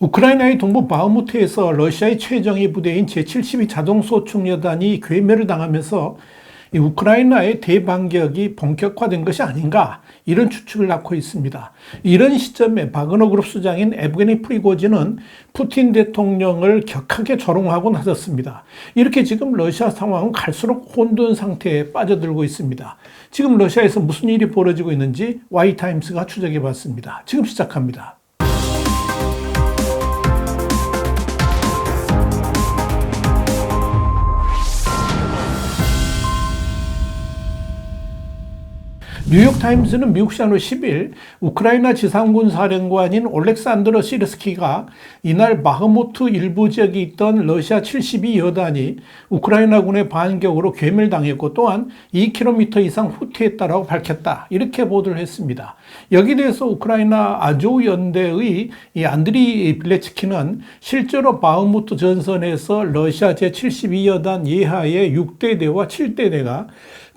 우크라이나의 동부 바흐무트에서 러시아의 최정예 부대인 제72 자동소총여단이 괴멸을 당하면서 이 우크라이나의 대반격이 본격화된 것이 아닌가 이런 추측을 낳고 있습니다. 이런 시점에 바그너 그룹 수장인 에브게니 프리고진은 푸틴 대통령을 격하게 조롱하고 나섰습니다. 이렇게 지금 러시아 상황은 갈수록 혼돈 상태에 빠져들고 있습니다. 지금 러시아에서 무슨 일이 벌어지고 있는지 와이타임스가 추적해 봤습니다. 지금 시작합니다. 뉴욕타임스는 미국 시간으로 10일 우크라이나 지상군 사령관인 올렉산드로 시르스키가 이날 바흐무트 일부 지역에 있던 러시아 72여단이 우크라이나군의 반격으로 괴멸당했고 또한 2km 이상 후퇴했다라고 밝혔다. 이렇게 보도를 했습니다. 여기 대해서 우크라이나 아조 연대의 이 안드리 빌레츠키는 실제로 바흐무트 전선에서 러시아 제72여단 예하의 6대대와 7대대가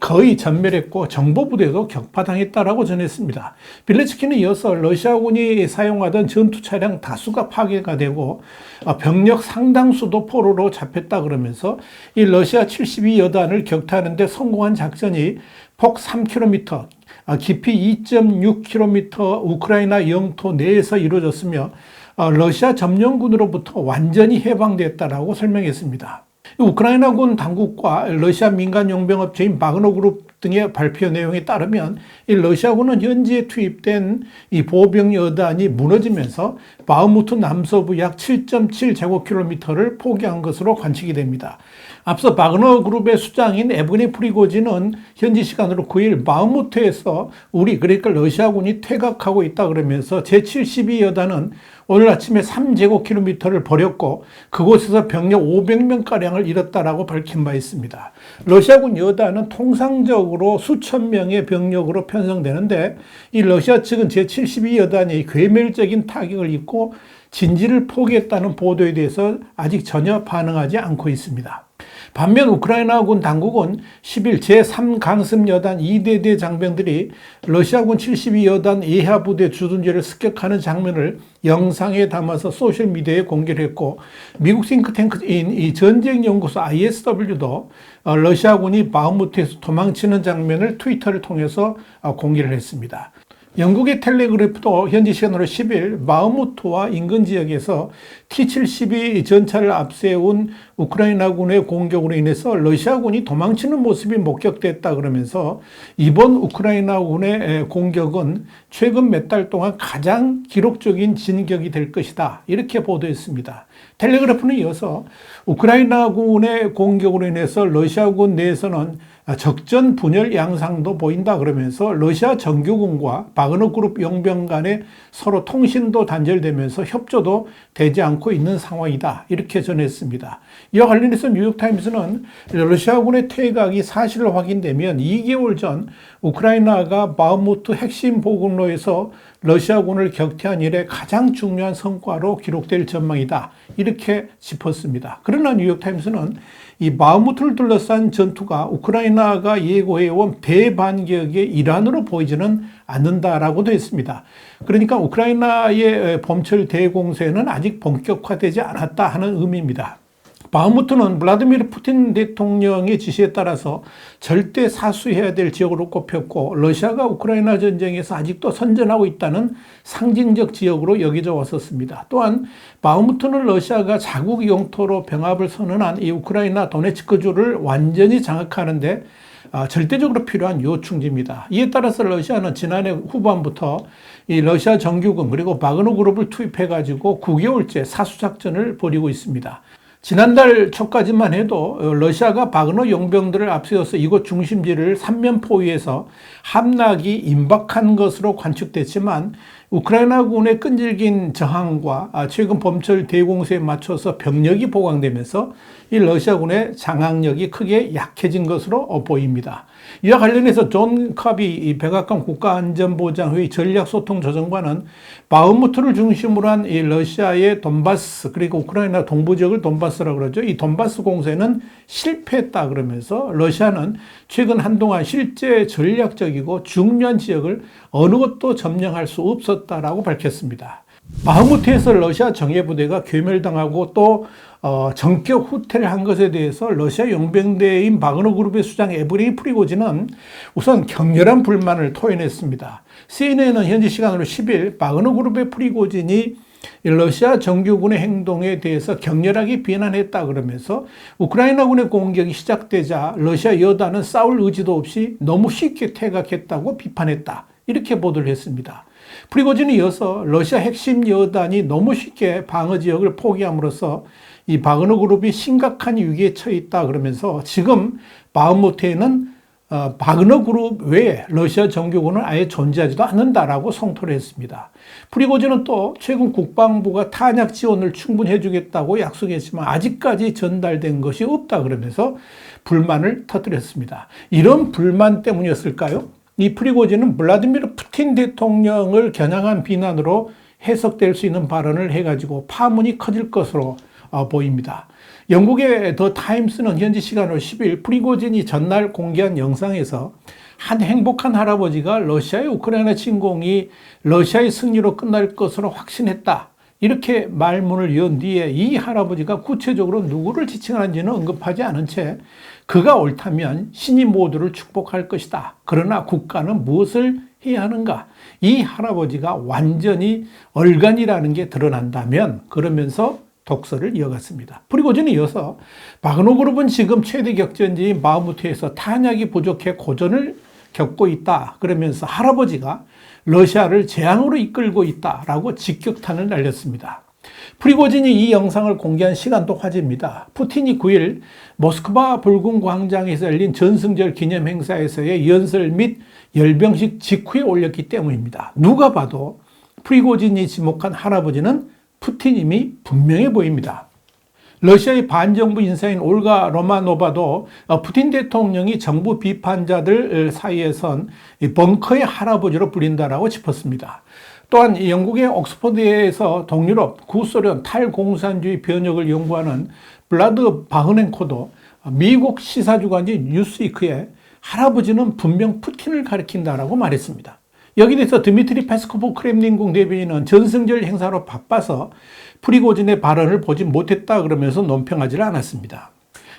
거의 전멸했고 정보부대도 격파당했다라고 전했습니다. 빌레츠키는 이어서 러시아군이 사용하던 전투 차량 다수가 파괴가 되고 어, 병력 상당수도 포로로 잡혔다 그러면서 이 러시아 72여단을 격퇴하는데 성공한 작전이 폭 3km, 어, 깊이 2.6km 우크라이나 영토 내에서 이루어졌으며 어, 러시아 점령군으로부터 완전히 해방됐다라고 설명했습니다. 우크라이나군 당국과 러시아 민간 용병업체인 바그너 그룹 등의 발표 내용에 따르면 이 러시아군은 현지에 투입된 이 보병 여단이 무너지면서 바흐무트 남서부 약 7.7 제곱킬로미터를 포기한 것으로 관측이 됩니다. 앞서 바그너 그룹의 수장인 에브니 프리고진은 현지 시간으로 9일 바흐무트에서 우리 그러니까 러시아군이 퇴각하고 있다 그러면서 제72여단은 오늘 아침에 3제곱킬로미터를 버렸고 그곳에서 병력 500명가량을 잃었다라고 밝힌 바 있습니다. 러시아군 여단은 통상적으로 수천 명의 병력으로 편성되는데 이 러시아 측은 제72여단이 괴멸적인 타격을 입고 진지를 포기했다는 보도에 대해서 아직 전혀 반응하지 않고 있습니다. 반면 우크라이나군 당국은 10일 제3강습 여단 2대 대 장병들이 러시아군 72여단 예하 부대 주둔지를 습격하는 장면을 영상에 담아서 소셜 미디어에 공개를 했고 미국 싱크탱크인 이 전쟁 연구소 ISW도 어, 러시아군이 바흐무트에서 도망치는 장면을 트위터를 통해서 어, 공개를 했습니다. 영국의 텔레그래프도 현지 시간으로 10일 마흐무트와 인근 지역에서 T-72 전차를 앞세운 우크라이나군의 공격으로 인해서 러시아군이 도망치는 모습이 목격됐다 그러면서 이번 우크라이나군의 공격은 최근 몇 달 동안 가장 기록적인 진격이 될 것이다. 이렇게 보도했습니다. 텔레그래프는 이어서 우크라이나군의 공격으로 인해서 러시아군 내에서는 적전 분열 양상도 보인다 그러면서 러시아 정규군과 바그너 그룹 용병 간에 서로 통신도 단절되면서 협조도 되지 않고 있는 상황이다. 이렇게 전했습니다. 이와 관련해서 뉴욕타임스는 러시아군의 퇴각이 사실로 확인되면 2개월 전 우크라이나가 바흐무트 핵심 보급로에서 러시아군을 격퇴한 이래 가장 중요한 성과로 기록될 전망이다. 이렇게 짚었습니다. 그러나 뉴욕타임스는 이 바흐무트를 둘러싼 전투가 우크라이나가 예고해온 대반격의 일환으로 보이지는 않는다라고도 했습니다. 그러니까 우크라이나의 범철 대공세는 아직 본격화되지 않았다 하는 의미입니다. 바흐무트는 블라디미르 푸틴 대통령의 지시에 따라서 절대 사수해야 될 지역으로 꼽혔고 러시아가 우크라이나 전쟁에서 아직도 선전하고 있다는 상징적 지역으로 여겨져 왔었습니다. 또한 바흐무트는 러시아가 자국 영토로 병합을 선언한 이 우크라이나 도네츠크주를 완전히 장악하는데 아, 절대적으로 필요한 요충지입니다. 이에 따라서 러시아는 지난해 후반부터 이 러시아 정규군 그리고 바그너 그룹을 투입해가지고 9개월째 사수작전을 벌이고 있습니다. 지난달 초까지만 해도 러시아가 바그너 용병들을 앞세워서 이곳 중심지를 삼면포위해서 함락이 임박한 것으로 관측됐지만 우크라이나군의 끈질긴 저항과 최근 범철 대공세에 맞춰서 병력이 보강되면서 이 러시아군의 장악력이 크게 약해진 것으로 보입니다. 이와 관련해서 존 카비 백악관 국가안전보장회의 전략소통조정관은 바흐무트를 중심으로 한 이 러시아의 돈바스 그리고 우크라이나 동부 지역을 돈바스라고 그러죠. 이 돈바스 공세는 실패했다 그러면서 러시아는 최근 한동안 실제 전략적이고 중요한 지역을 어느 것도 점령할 수 없었다라고 밝혔습니다. 바흐무트에서 러시아 정예부대가 괴멸당하고 또 어, 전격 후퇴를 한 것에 대해서 러시아 용병대인 바그너 그룹의 수장 에브리 프리고진은 우선 격렬한 불만을 토해냈습니다. CNN은 현지 시간으로 10일 바그너 그룹의 프리고진이 러시아 정규군의 행동에 대해서 격렬하게 비난했다 그러면서 우크라이나군의 공격이 시작되자 러시아 여단은 싸울 의지도 없이 너무 쉽게 퇴각했다고 비판했다. 이렇게 보도를 했습니다. 프리고진이 이어서 러시아 핵심 여단이 너무 쉽게 방어 지역을 포기함으로써 이 바그너 그룹이 심각한 위기에 처해 있다 그러면서 지금 바흐무트에는 어, 바그너 그룹 외에 러시아 정규군은 아예 존재하지도 않는다라고 성토를 했습니다. 프리고진은 또 최근 국방부가 탄약 지원을 충분히 해주겠다고 약속했지만 아직까지 전달된 것이 없다 그러면서 불만을 터뜨렸습니다. 이런 불만 때문이었을까요? 이 프리고진은 블라디미르 푸틴 대통령을 겨냥한 비난으로 해석될 수 있는 발언을 해가지고 파문이 커질 것으로 어, 보입니다. 영국의 더 타임스는 현지 시간으로 10일 프리고진이 전날 공개한 영상에서 한 행복한 할아버지가 러시아의 우크라이나 침공이 러시아의 승리로 끝날 것으로 확신했다. 이렇게 말문을 연 뒤에 이 할아버지가 구체적으로 누구를 지칭하는지는 언급하지 않은 채 그가 옳다면 신이 모두를 축복할 것이다. 그러나 국가는 무엇을 해야 하는가? 이 할아버지가 완전히 얼간이라는 게 드러난다면 그러면서 독서를 이어갔습니다. 프리고진이 이어서 바그노 그룹은 지금 최대 격전지인 마무트에서 탄약이 부족해 고전을 겪고 있다. 그러면서 할아버지가 러시아를 재앙으로 이끌고 있다라고 직격탄을 날렸습니다. 프리고진이 이 영상을 공개한 시간도 화제입니다. 푸틴이 9일 모스크바 붉은 광장에서 열린 전승절 기념 행사에서의 연설 및 열병식 직후에 올렸기 때문입니다. 누가 봐도 프리고진이 지목한 할아버지는 푸틴임이 분명해 보입니다. 러시아의 반정부 인사인 올가 로마노바도 푸틴 대통령이 정부 비판자들 사이에선 벙커의 할아버지로 불린다라고 짚었습니다. 또한 영국의 옥스퍼드에서 동유럽, 구소련 탈공산주의 변혁을 연구하는 블라드 바흐넨코도 미국 시사주간지 뉴스위크에 할아버지는 분명 푸틴을 가리킨다라고 말했습니다. 여기 대해서 드미트리 페스코프 크렘린궁 대변인은 전승절 행사로 바빠서 프리고진의 발언을 보지 못했다 그러면서 논평하지 않았습니다.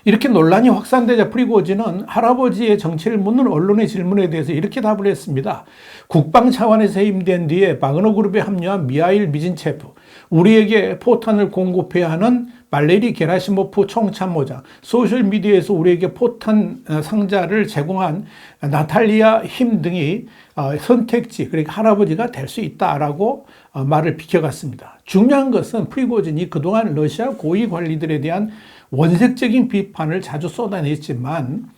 이렇게 논란이 확산되자 프리고진은 할아버지의 정체를 묻는 언론의 질문에 대해서 이렇게 답을 했습니다. 국방 차원에서 해임된 뒤에 바그너 그룹에 합류한 미하일 미진체프, 우리에게 포탄을 공급해야 하는 말레리 게라시모프 총참모장, 소셜미디어에서 우리에게 포탄 어, 상자를 제공한 나탈리아 힘 등이 어, 선택지, 그러니까 할아버지가 될 수 있다라고 어, 말을 비켜갔습니다. 중요한 것은 프리고진이 그동안 러시아 고위 관리들에 대한 원색적인 비판을 자주 쏟아냈지만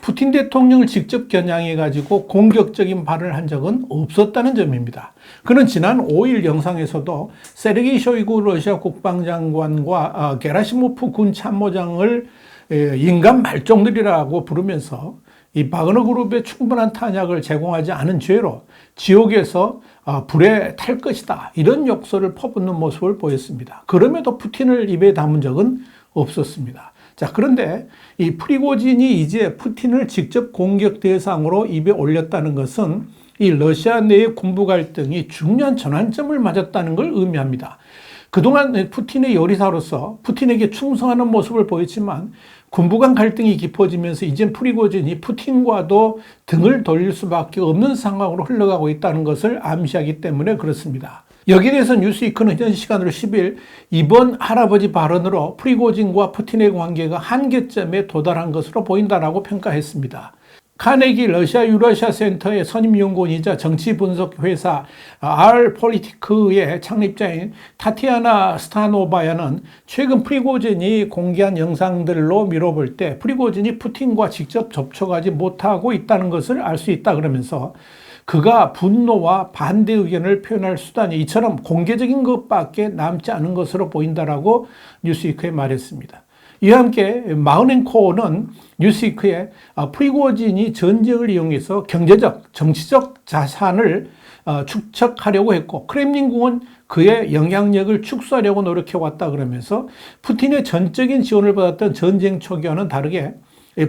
푸틴 대통령을 직접 겨냥해 가지고 공격적인 발언을 한 적은 없었다는 점입니다. 그는 지난 5일 영상에서도 세르게이 쇼이구 러시아 국방장관과 아, 게라시모프 군 참모장을 인간 말종들이라고 부르면서 이 바그너 그룹에 충분한 탄약을 제공하지 않은 죄로 지옥에서 아, 불에 탈 것이다. 이런 욕설을 퍼붓는 모습을 보였습니다. 그럼에도 푸틴을 입에 담은 적은 없었습니다. 자, 그런데 이 프리고진이 이제 푸틴을 직접 공격 대상으로 입에 올렸다는 것은 이 러시아 내의 군부 갈등이 중요한 전환점을 맞았다는 걸 의미합니다. 그동안 푸틴의 요리사로서 푸틴에게 충성하는 모습을 보였지만 군부 간 갈등이 깊어지면서 이젠 프리고진이 푸틴과도 등을 돌릴 수밖에 없는 상황으로 흘러가고 있다는 것을 암시하기 때문에 그렇습니다. 여기에 대해서 뉴스위크는 현 시간으로 10일 이번 할아버지 발언으로 프리고진과 푸틴의 관계가 한계점에 도달한 것으로 보인다라고 평가했습니다. 카네기 러시아 유러시아 센터의 선임 연구원이자 정치 분석 회사 R 폴리티크의 창립자인 타티아나 스타노바야는 최근 프리고진이 공개한 영상들로 미뤄볼 때 프리고진이 푸틴과 직접 접촉하지 못하고 있다는 것을 알 수 있다 그러면서 그가 분노와 반대 의견을 표현할 수단이 이처럼 공개적인 것밖에 남지 않은 것으로 보인다라고 뉴스위크에 말했습니다. 이와 함께 마우넨코는 뉴스위크에 아, 프리고진이 전쟁을 이용해서 경제적, 정치적 자산을 어, 축적하려고 했고 크렘린궁은 그의 영향력을 축소하려고 노력해 왔다 그러면서 푸틴의 전적인 지원을 받았던 전쟁 초기와는 다르게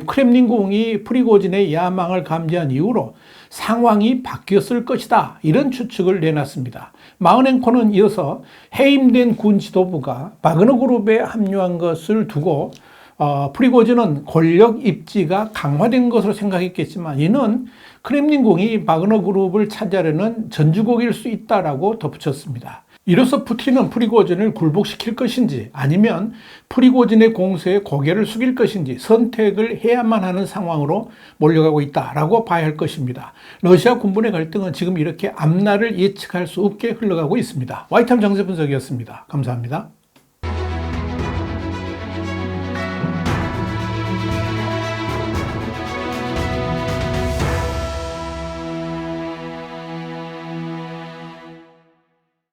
크렘린궁이 프리고진의 야망을 감지한 이후로 상황이 바뀌었을 것이다. 이런 추측을 내놨습니다. 마은앵커는 이어서 해임된 군 지도부가 바그너 그룹에 합류한 것을 두고 어, 프리고즈는 권력 입지가 강화된 것으로 생각했겠지만 이는 크렘린궁이 바그너 그룹을 차지하려는 전주곡일 수 있다라고 덧붙였습니다. 이로써 푸틴은 프리고진을 굴복시킬 것인지 아니면 프리고진의 공세에 고개를 숙일 것인지 선택을 해야만 하는 상황으로 몰려가고 있다라고 봐야 할 것입니다. 러시아 군부의 갈등은 지금 이렇게 앞날을 예측할 수 없게 흘러가고 있습니다. 와이탐 정세 분석이었습니다. 감사합니다.